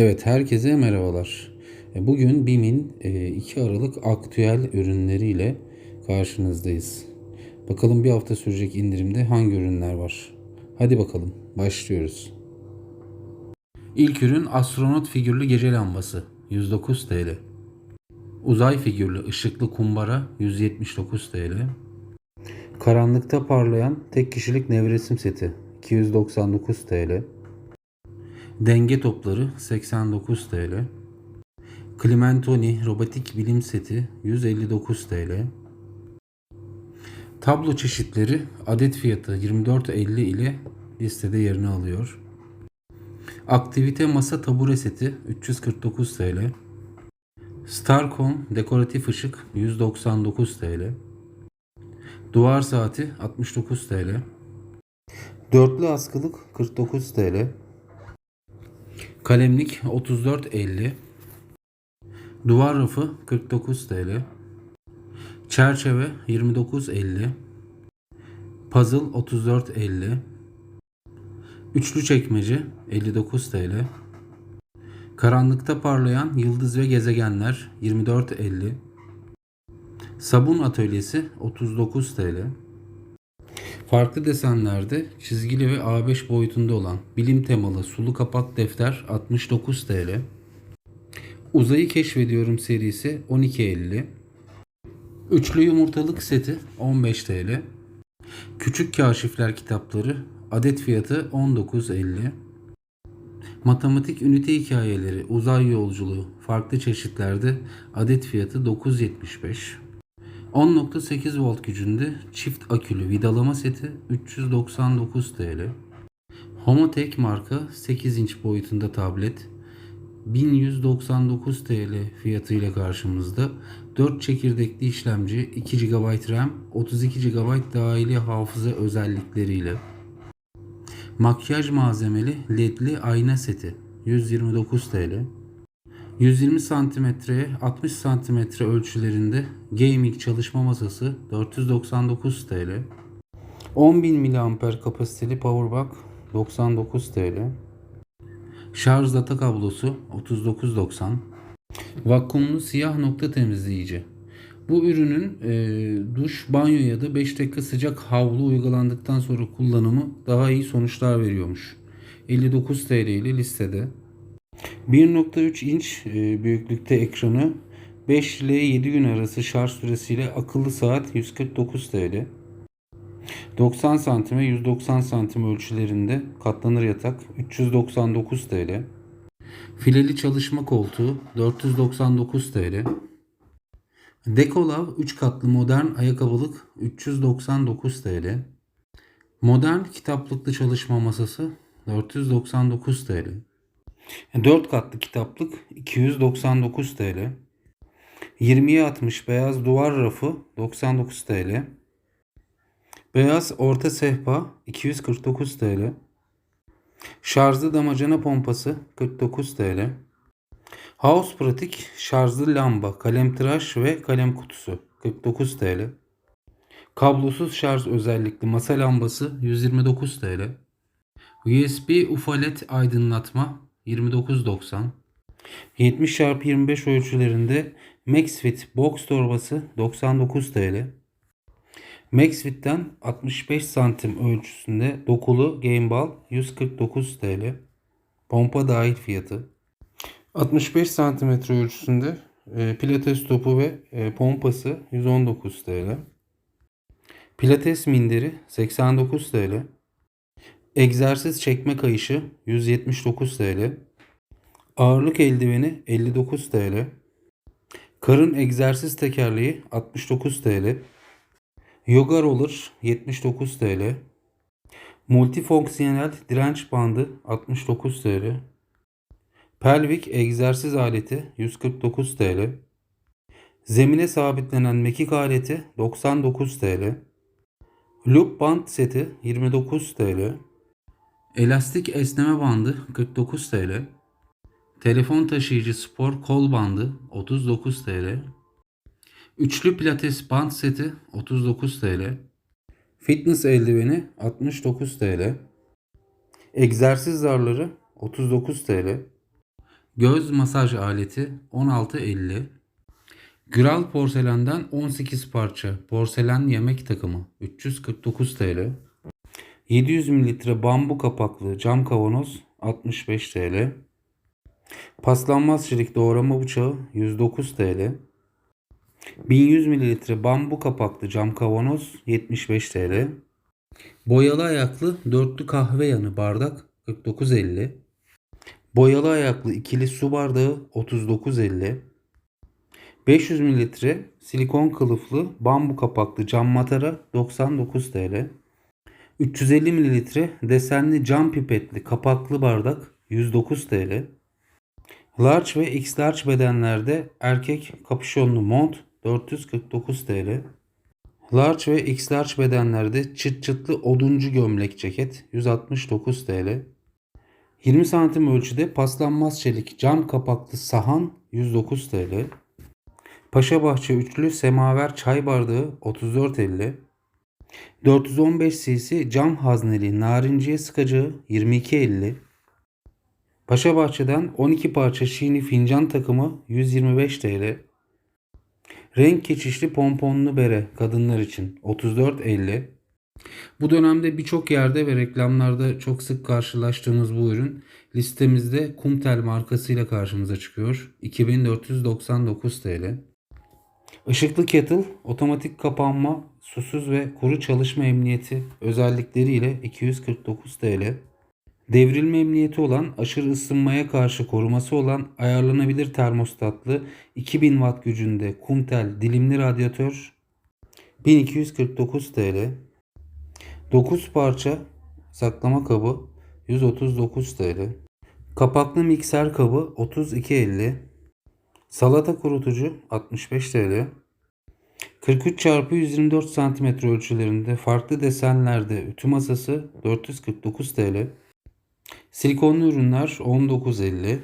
Evet, herkese merhabalar. E, Bugün BİM'in e, 2 Aralık aktüel ürünleriyle karşınızdayız. Bakalım bir hafta sürecek indirimde hangi ürünler var? Hadi bakalım, başlıyoruz. İlk ürün astronot figürlü gece lambası 109 TL. Uzay figürlü ışıklı kumbara 179 TL. Karanlıkta parlayan tek kişilik nevresim seti 299 TL. Denge topları 89 TL. Clementoni robotik bilim seti 159 TL. Tablo çeşitleri adet fiyatı 24.50 ile listede yerini alıyor. Aktivite masa tabure seti 349 TL. Starcom dekoratif ışık 199 TL. Duvar saati 69 TL. Dörtlü askılık 49 TL. Kalemlik 34.50. Duvar rafı 49 TL. Çerçeve 29.50. Puzzle 34.50. Üçlü çekmece 59 TL. Karanlıkta parlayan yıldız ve gezegenler 24.50. Sabun atölyesi 39 TL. Farklı desenlerde çizgili ve A5 boyutunda olan bilim temalı sulu kapak defter 69 TL. Uzayı keşfediyorum serisi 12.50. Üçlü yumurtalık seti 15 TL. Küçük kaşifler kitapları adet fiyatı 19.50. Matematik ünite hikayeleri, uzay yolculuğu farklı çeşitlerde adet fiyatı 9.75. 10.8 volt gücünde çift akülü vidalama seti 399 TL. Homotek marka 8 inç boyutunda tablet 1199 TL fiyatıyla karşımızda. 4 çekirdekli işlemci, 2 GB RAM, 32 GB dahili hafıza özellikleriyle. Makyaj malzemeli ledli ayna seti 129 TL. 120 santimetreye 60 santimetre ölçülerinde gaming çalışma masası 499 TL. 10.000 mAh kapasiteli powerbank 99 TL. Şarj data kablosu 39.90. Vakumlu siyah nokta temizleyici. Bu ürünün e, duş, banyo ya da 5 dakika sıcak havlu uygulandıktan sonra kullanımı daha iyi sonuçlar veriyormuş. 59 TL ile listede. 1.3 inç e, büyüklükte ekranı 5 ile 7 gün arası şarj süresiyle akıllı saat 149 TL. 90 santime 190 santim ölçülerinde katlanır yatak 399 TL. Fileli çalışma koltuğu 499 TL. Dekolav 3 katlı modern ayakkabılık 399 TL. Modern kitaplıklı çalışma masası 499 TL. 4 katlı kitaplık 299 TL. 20'ye 60 beyaz duvar rafı 99 TL. Beyaz orta sehpa 249 TL. Şarjlı damacana pompası 49 TL. House pratik şarjlı lamba, kalem tıraş ve kalem kutusu 49 TL. Kablosuz şarj özellikli masa lambası 129 TL. USB ufalet aydınlatma 29.90. 70 x 25 ölçülerinde Maxfit box torbası 99 TL. Maxfit'ten 65 santim ölçüsünde dokulu Game Ball 149 TL. Pompa dahil fiyatı. 65 santimetre ölçüsünde e, pilates topu ve e, pompası 119 TL. Pilates minderi 89 TL. Egzersiz çekme kayışı 179 TL. Ağırlık eldiveni 59 TL. Karın egzersiz tekerleği 69 TL. Yoga roller 79 TL. Multifonksiyonel direnç bandı 69 TL. Pelvik egzersiz aleti 149 TL. Zemine sabitlenen mekik aleti 99 TL. Loop band seti 29 TL. Elastik esneme bandı 49 TL. Telefon taşıyıcı spor kol bandı 39 TL. Üçlü pilates band seti 39 TL. Fitness eldiveni 69 TL. Egzersiz zarları 39 TL. Göz masaj aleti 16.50. Güral porselenden 18 parça porselen yemek takımı 349 TL. 700 mililitre bambu kapaklı cam kavanoz 65 TL. Paslanmaz çelik doğrama bıçağı 109 TL. 1100 mililitre bambu kapaklı cam kavanoz 75 TL. Boyalı ayaklı dörtlü kahve yanı bardak 49.50. Boyalı ayaklı ikili su bardağı 39.50. 500 mililitre silikon kılıflı bambu kapaklı cam matara 99 TL. 350 mililitre desenli cam pipetli kapaklı bardak 109 TL. Large ve X large bedenlerde erkek kapüşonlu mont 449 TL. Large ve X large bedenlerde çıt çıtlı oduncu gömlek ceket 169 TL. 20 santim ölçüde paslanmaz çelik cam kapaklı sahan 109 TL. Paşabahçe üçlü semaver çay bardağı 34.50. 415 cc cam hazneli narinciye sıkacağı 22.50. Paşabahçe'den 12 parça şiini fincan takımı 125 TL. Renk geçişli pomponlu bere kadınlar için 34.50. Bu dönemde birçok yerde ve reklamlarda çok sık karşılaştığımız bu ürün listemizde Kumtel markasıyla karşımıza çıkıyor. 2499 TL. Işıklı kettle, otomatik kapanma, susuz ve kuru çalışma emniyeti özellikleriyle 249 TL. Devrilme emniyeti olan, aşırı ısınmaya karşı koruması olan ayarlanabilir termostatlı 2000 watt gücünde Kumtel dilimli radyatör 1249 TL. 9 parça saklama kabı 139 TL. Kapaklı mikser kabı 32.50. Salata kurutucu 65 TL. 43 çarpı 124 cm ölçülerinde farklı desenlerde ütü masası 449 TL. Silikonlu ürünler 19.50.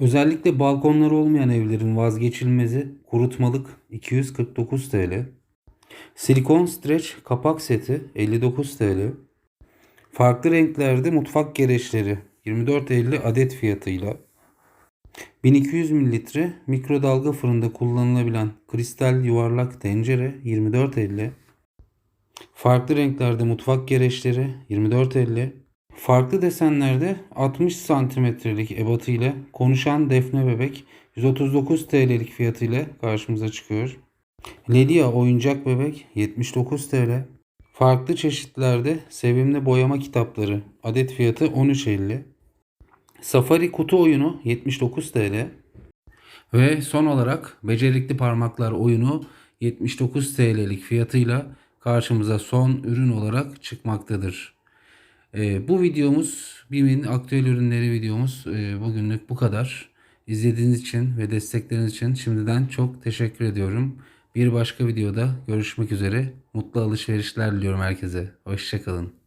Özellikle balkonları olmayan evlerin vazgeçilmezi kurutmalık 249 TL. Silikon streç kapak seti 59 TL. Farklı renklerde mutfak gereçleri 24.50 adet fiyatıyla. 1200 mililitre mikrodalga fırında kullanılabilen kristal yuvarlak tencere 24.50. Farklı renklerde mutfak gereçleri 24.50. Farklı desenlerde 60 santimetrelik ebatı ile konuşan defne bebek 139 TL'lik fiyatıyla karşımıza çıkıyor. Ledia oyuncak bebek 79 TL. Farklı çeşitlerde sevimli boyama kitapları adet fiyatı 13.50. Safari kutu oyunu 79 TL. Ve son olarak becerikli parmaklar oyunu 79 TL'lik fiyatıyla karşımıza son ürün olarak çıkmaktadır. Ee, bu videomuz BİM'in aktüel ürünleri videomuz e, bugünlük bu kadar. İzlediğiniz için ve destekleriniz için şimdiden çok teşekkür ediyorum. Bir başka videoda görüşmek üzere. Mutlu alışverişler diliyorum herkese. Hoşçakalın.